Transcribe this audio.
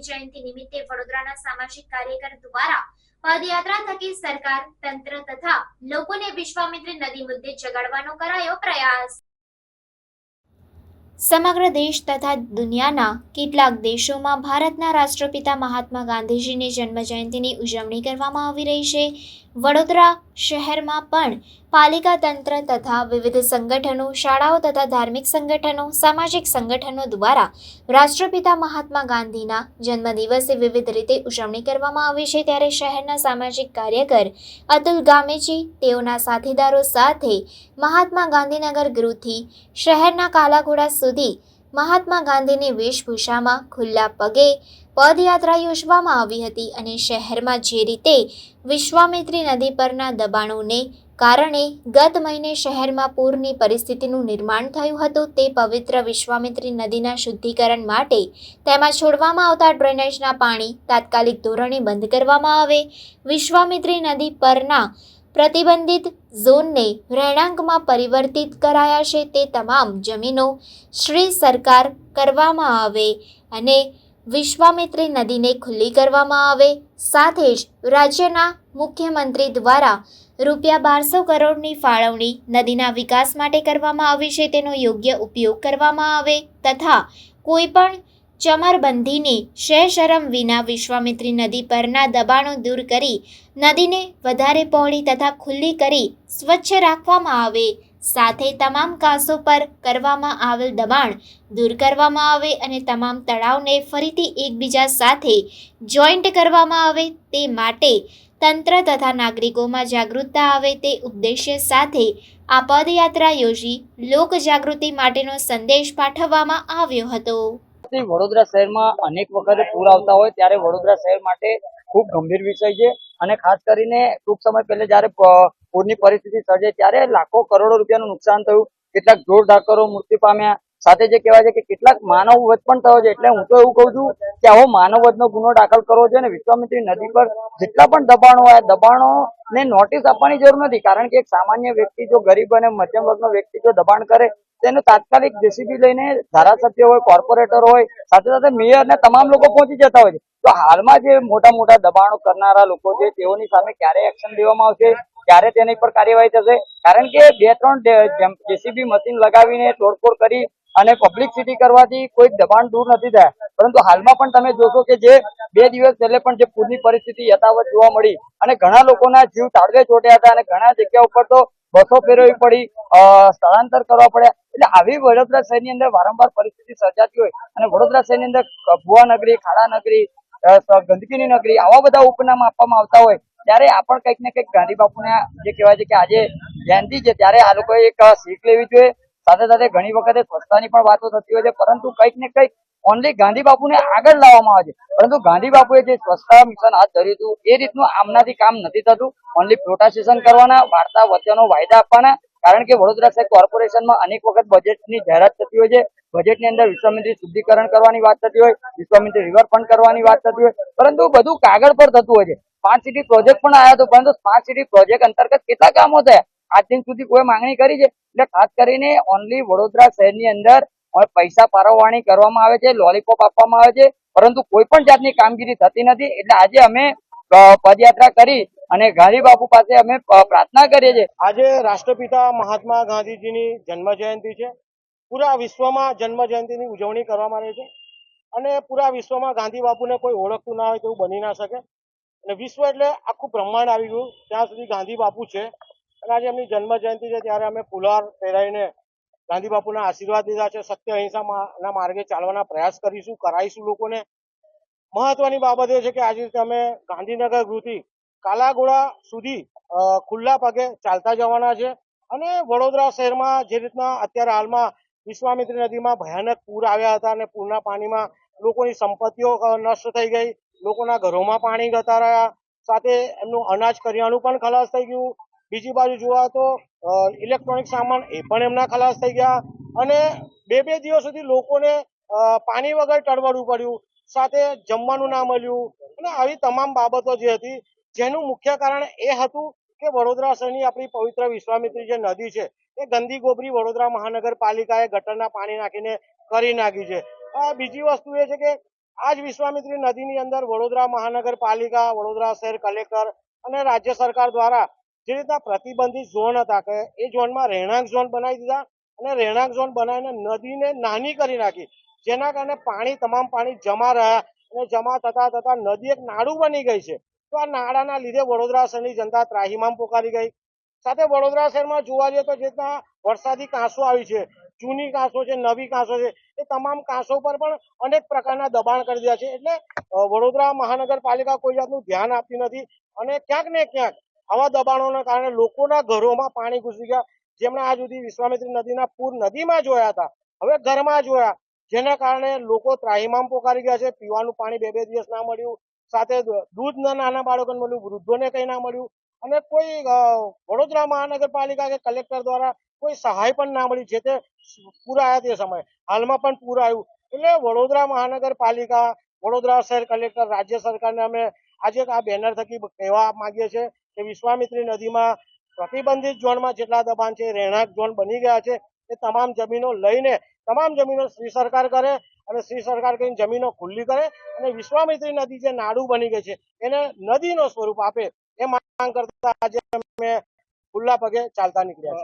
ગાંધી જયંતિ નિમિત્તે વડોદરાના સામાજિક કાર્યકર દ્વારા પદયાત્રા થકી સરકાર, તંત્ર તથા લોકોને વિશ્વામિત્રી નદી મુદ્દે જગાડવાનો કરાયો પ્રયાસ. સમગ્ર દેશ તથા દુનિયાના કેટલાક દેશોમાં ભારતના રાષ્ટ્રપિતા મહાત્મા ગાંધીજીની જન્મજયંતિની ઉજવણી કરવામાં આવી રહી છે. વડોદરા શહેરમાં પણ પાલિકા તંત્ર તથા વિવિધ સંગઠનો, શાળાઓ તથા ધાર્મિક સંગઠનો, સામાજિક સંગઠનો દ્વારા રાષ્ટ્રપિતા મહાત્મા ગાંધીના જન્મદિવસે વિવિધ રીતે ઉજવણી કરવામાં આવી છે. ત્યારે શહેરના સામાજિક કાર્યકર અતુલ ગામેજી, તેઓના સાથીદારો સાથે મહાત્મા ગાંધીનગર ગૃહથી શહેરના કાલાઘોડા સુધી મહાત્મા ગાંધીની વેશભૂષામાં ખુલ્લા પગે પદયાત્રા યોજવામાં આવી હતી અને શહેરમાં જે રીતે વિશ્વામિત્રી નદી પરના દબાણોને કારણે ગત મહિને શહેરમાં પૂરની પરિસ્થિતિનું નિર્માણ થયું હતું, તે પવિત્ર વિશ્વામિત્રી નદીના શુદ્ધિકરણ માટે તેમાં છોડવામાં આવતા ડ્રેનેજના પાણી તાત્કાલિક ધોરણે બંધ કરવામાં આવે. વિશ્વામિત્રી નદી પરના પ્રતિબંધિત ઝોનને રહેણાંકમાં પરિવર્તિત કરાયા છે તે તમામ જમીનો શ્રી સરકાર કરવામાં આવે અને વિશ્વામિત્રી નદીને ખુલ્લી કરવામાં આવે. સાથે જ રાજ્યના મુખ્યમંત્રી દ્વારા રૂપિયા બારસો કરોડની ફાળવણી નદીના વિકાસ માટે કરવામાં આવી છે. તેનો યોગ્ય ઉપયોગ કરવામાં આવે તથા કોઈપણ ચમરબંધીની શય શરમ વિના વિશ્વામિત્રી નદી પરના દબાણો દૂર કરી નદીને વધારે પહોળી તથા ખુલ્લી કરી સ્વચ્છ રાખવામાં આવે. સાથે તમામ કાંસો પર કરવામાં આવેલ દબાણ દૂર કરવામાં આવે અને તમામ તળાવને ફરીથી એકબીજા સાથે જોઈન્ટ કરવામાં આવે તે માટે તંત્ર તથા નાગરિકોમાં જાગૃતતા આવે તે ઉદ્દેશ્ય સાથે આ પદયાત્રા યોજી લોકજાગૃતિ માટેનો સંદેશ પાઠવવામાં આવ્યો હતો. થી વડોદરા શહેરમાં અનેક વખતે પૂર આવતા હોય ત્યારે વડોદરા શહેર માટે ખૂબ ગંભીર વિષય છે. અને ખાસ કરીને ટૂંક સમય પહેલા જ્યારે પૂરની પરિસ્થિતિ સર્જાઈ ત્યારે લાખો કરોડો રૂપિયાનું નુકસાન થયું. કેટલાક ઢોર ઢાકરો મૃત્યુ પામ્યા. સાથે જે કહેવાય છે કે કેટલાક માનવ વધ પણ થયો છે. એટલે હું તો એવું કહું છું કે આવો માનવ વધનો ગુનો દાખલ કરવો છે અને વિશ્વામિત્રી નદી પર જેટલા પણ દબાણો હોય દબાણો ને નોટિસ આપવાની જરૂર નથી. કારણ કે એક સામાન્ય વ્યક્તિ જો ગરીબ અને મધ્યમ વર્ગનો વ્યક્તિ જો દબાણ કરે તેનું તાત્કાલિક જેસીબી લઈને ધારાસભ્ય હોય, કોર્પોરેટર હોય, સાથે સાથે મેયર ને તમામ લોકો પહોંચી જતા હોય છે. તો હાલમાં જે મોટા મોટા દબાણો કરનારા લોકો છે, તેઓની સામે ક્યારે એક્શન લેવામાં આવશે, ક્યારે તેની પર કાર્યવાહી થશે? કારણ કે બે ત્રણ જેસીબી મશીન લગાવીને તોડફોડ કરી અને પબ્લિસિટી કરવાથી કોઈ દબાણ દૂર નથી થયા. પરંતુ હાલમાં પણ તમે જોશો કે જે બે દિવસ પહેલે પણ જે પૂરની પરિસ્થિતિ યથાવત જોવા મળી અને ઘણા લોકોના જીવ તાળવે ચોટ્યા હતા અને ઘણા જગ્યા ઉપર તો બસો ફેરવવી પડી સ્થળાંતર કરવા પડ્યા. એટલે આવી વડોદરા શહેરની અંદર વારંવાર પરિસ્થિતિ સર્જાતી હોય અને વડોદરા શહેરની અંદર ભુવા નગરી, ખાડા નગરી ગંદકીની નગરી આવા બધા ઉપનામ આપવામાં આવતા હોય, ત્યારે આ પણ કંઈક ને કંઈક ગાંધી બાપુને જે કહેવાય છે કે આજે જયંતિ છે, ત્યારે આ લોકોએ એક શીખ લેવી જોઈએ. સાથે સાથે ઘણી વખતે સ્વચ્છતાની પણ વાતો થતી હોય છે, પરંતુ કંઈક ને કંઈક ઓનલી ગાંધી બાપુને આગળ લાવવામાં આવે છે. પરંતુ ગાંધી બાપુએ જે સ્વચ્છતા મિશન હાથ ધર્યું હતું, એ રીતનું આમનાથી કામ નથી થતું. ઓનલી પ્રોટાસેશન કરવાના, વાર્તા વચનો વાયદા આપવાના, કારણ કે વડોદરા શહેર કોર્પોરેશનમાં અનેક વખત બજેટની જાહેરાત થતી હોય છે. બજેટની અંદર વિશ્વામિત્રી શુદ્ધિકરણ કરવાની વાત થતી હોય, વિશ્વામિત્રી રિવરફ્રન્ટ કરવાની વાત થતી હોય, પરંતુ બધું કાગળ પર થતું હોય છે. સ્માર્ટ સિટી પ્રોજેક્ટ પણ આવ્યો હતો પરંતુ સ્માર્ટ સિટી પ્રોજેક્ટ અંતર્ગત કેટલા કામો થયા? આજ દિન સુધી કોઈ માંગણી કરી છે? એટલે ખાસ કરીને ઓનલી વડોદરા શહેરની અંદર પૈસા પારવવાની કરવામાં આવે છે લોલીપોપ આપવામાં આવે છે, પરંતુ કોઈ પણ જાતની કામગીરી થતી નથી. એટલે આજે અમે પદયાત્રા કરી અને ગાંધી બાપુ પાસે અમે પ્રાર્થના કરીએ છીએ. આજે રાષ્ટ્રપિતા મહાત્મા ગાંધીજીની જન્મ જયંતિ છે. પૂરા વિશ્વમાં જન્મ જયંતિની ઉજવણી કરવામાં આવે છે. અને પૂરા વિશ્વમાં ગાંધી બાપુને કોઈ ઓળખતું ના હોય તેવું બની ના શકે. અને વિશ્વ એટલે આખું બ્રહ્માંડ આવી ગયું. ત્યાં સુધી ગાંધી બાપુ છે અને આજે એમની જન્મ જયંતિ છે, ત્યારે અમે ફુલાર પહેરાવીને ગાંધી બાપુના આશીર્વાદ લીધા છે, સત્ય અહિંસાના માર્ગે ચાલવાના પ્રયાસ કરીશું, કરાવીશું લોકોને. મહત્વની બાબત એ છે કે આજે અમે ગાંધીનગર ગૃહથી કાલાગોળા સુધી ખુલ્લા પગે ચાલતા જવાના છે અને વડોદરા શહેરમાં જે રીતના અત્યારે હાલમાં વિશ્વામિત્રી નદીમાં ભયાનક પૂર આવ્યા હતા અને પૂરના પાણીમાં લોકોની સંપત્તિઓ નષ્ટ થઈ ગઈ, લોકોના ઘરોમાં પાણી જતા રહ્યા, સાથે એમનું અનાજ કરિયાણું પણ ખલાસ થઈ ગયું બીજી બાજુ જોવા તો ઇલેક્ટ્રોનિક સામાન એ પણ એમના ખલાસ થઈ ગયા અને બે બે દિવસ સુધી લોકોને પાણી વગર ટળવડવું પડ્યું. સાથે જમવાનું ના મળ્યું અને આવી તમામ બાબતો જે હતી, જેનું મુખ્ય કારણ એ હતું કે વડોદરા શહેરની આપણી પવિત્ર વિશ્વામિત્રી જે નદી છે, એ ગંદી ગોબરી વડોદરા મહાનગરપાલિકાએ ગટરના પાણી નાખીને કરી નાખી છે. બીજી વસ્તુ એ છે કે આ જ વિશ્વામિત્રી નદીની અંદર વડોદરા મહાનગરપાલિકા, વડોદરા શહેર કલેક્ટર અને રાજ્ય સરકાર દ્વારા જે રીતના પ્રતિબંધિત ઝોન હતા કે એ ઝોનમાં રહેણાંક ઝોન બનાવી દીધા અને રહેણાંક ઝોન બનાવીને નદીને નાની કરી નાખી. જેના કારણે પાણી, તમામ પાણી જમા રહ્યા અને જમા થતા થતા નદી એક નાળું બની ગઈ છે. તો આ નાળાના લીધે વડોદરા શહેરની જનતા ત્રાહીમામ પોકારી ગઈ. સાથે વડોદરા શહેરમાં જોવા જઈએ તો જે રીતના વરસાદી કાંસો આવી છે, જૂની કાંસો છે, નવી કાંસો છે, એ તમામ કાંસો પર પણ અનેક પ્રકારના દબાણ કરી દીધા છે. એટલે વડોદરા મહાનગરપાલિકા કોઈ જાતનું ધ્યાન આપતી નથી અને ક્યાંક ને ક્યાંક આવા દબાણોના કારણે લોકોના ઘરોમાં પાણી ઘૂસી ગયા. જેમણે આજ સુધી વિશ્વામિત્રી નદીના પૂર નદીમાં જોયા હતા. હવે ઘરમાં જોયા. જેના કારણે લોકો ત્રાહિમામ પોકારી ગયા છે. પીવાનું પાણી બે બે દિવસ ના મળ્યું. સાથે દૂધ નાના બાળકોને મળ્યું. વૃદ્ધોને કંઈ ના મળ્યું. અને કોઈ વડોદરા મહાનગરપાલિકા કે કલેક્ટર દ્વારા કોઈ સહાય પણ ના મળી. જે તે પૂર આવ્યા તે સમયે. હાલમાં પણ પૂર આવ્યું. એટલે વડોદરા મહાનગરપાલિકા, વડોદરા શહેર કલેક્ટર, રાજ્ય સરકારને અમે આજે આ બેનર થકી કહેવા માંગીએ છીએ કે વિશ્વામિત્રી નદીમાં પ્રતિબંધિત ઝોનમાં જેટલા દબાણ છે, રહેણાંક ઝોન બની ગયા છે, એ તમામ જમીનો લઈને, તમામ જમીનો શ્રી સરકાર કરે અને શ્રી સરકાર કઈ જમીનો ખુલ્લી કરે અને વિશ્વામિત્રી નદી જે નાડું બની ગઈ છે, એને નદીનો સ્વરૂપ આપે, એ માંગ કરતા આજે અમે ખુલ્લા પગે ચાલતા નીકળ્યા